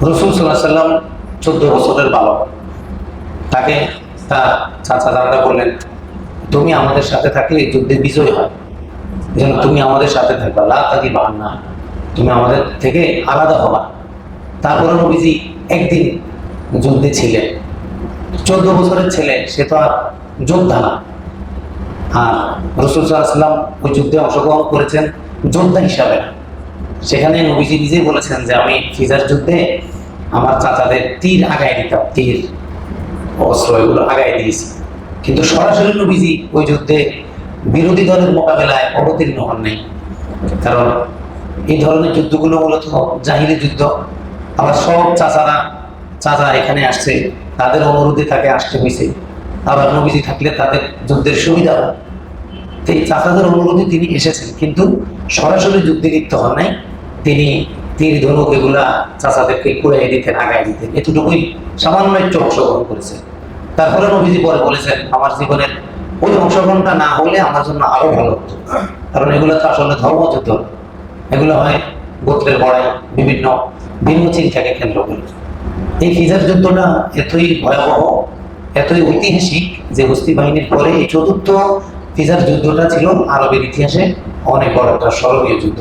রসুল সাল্লাহ সাল্লাম চোদ্দ বছরের বালক। তাকে তার চাচা দাদা বললেন, তুমি আমাদের সাথে থাকলে যুদ্ধে বিজয় হয়। যেন তুমি আমাদের সাথে থাকবা। লা তাকি বাহান্না তুমি আমাদের থেকে আলাদা হবা। তারপরে নবীজি একদিন যুদ্ধে ছিলেন। চোদ্দ বছরের ছেলে, সে তো আর যোদ্ধা না। আর রসুল সাল্লাম ওই যুদ্ধে অংশগ্রহণ করেছেন যোদ্ধা হিসাবে না। সেখানে নবীজি নিজেই বলেছেন যে আমি ফিজার যুদ্ধে আমার চাচাদের তীর আগায় দিতাম, তীর, অস্ত্র, এগুলো আগায় দিয়েছি। কিন্তু সরাসরি নবীজি ওই যুদ্ধে বিরোধী দলের মোকাবেলায় অবতীর্ণ হন নাই। কারণ এই ধরনের যুদ্ধগুলো মূলত জাহিলি যুদ্ধ। আবার সব চাচারা, চাচা এখানে আসছে, তাদের অনুরোধে তাকে আসতে হয়েছে। আবার নবীজি থাকলে তাদের যুদ্ধের সুবিধা হয়। এই চাচাদের অনুরোধে তিনি এসেছেন, কিন্তু সরাসরি যুদ্ধে লিপ্ত হন নাই। তিনি তীর ধনুক এগুলা চাচাদেরকে কুড়াই দিতেন আগায় দিতেন। এতটুকুই সামান্য একটু অংশগ্রহণ করেছেন। তারপরে নবীজি পরে বলেছেন, আমার জীবনের ওই অংশগ্রহণটা না হলে আমার জন্য আরও ভালো হতো। কারণ এগুলো তো আসলে ধর্মযুদ্ধ। এগুলো হয় গোত্রের বড়াই বিভিন্ন ভিন্ন চিন্তাকে কেন্দ্র করে। এই ফিজার যুদ্ধটা এতই ভয়াবহ, এতই ঐতিহাসিক যে হস্তি বাহিনীর পরে এই চতুর্থ ফিজার যুদ্ধটা ছিল আরবের ইতিহাসে অনেক বড় একটা স্মরণীয় যুদ্ধ।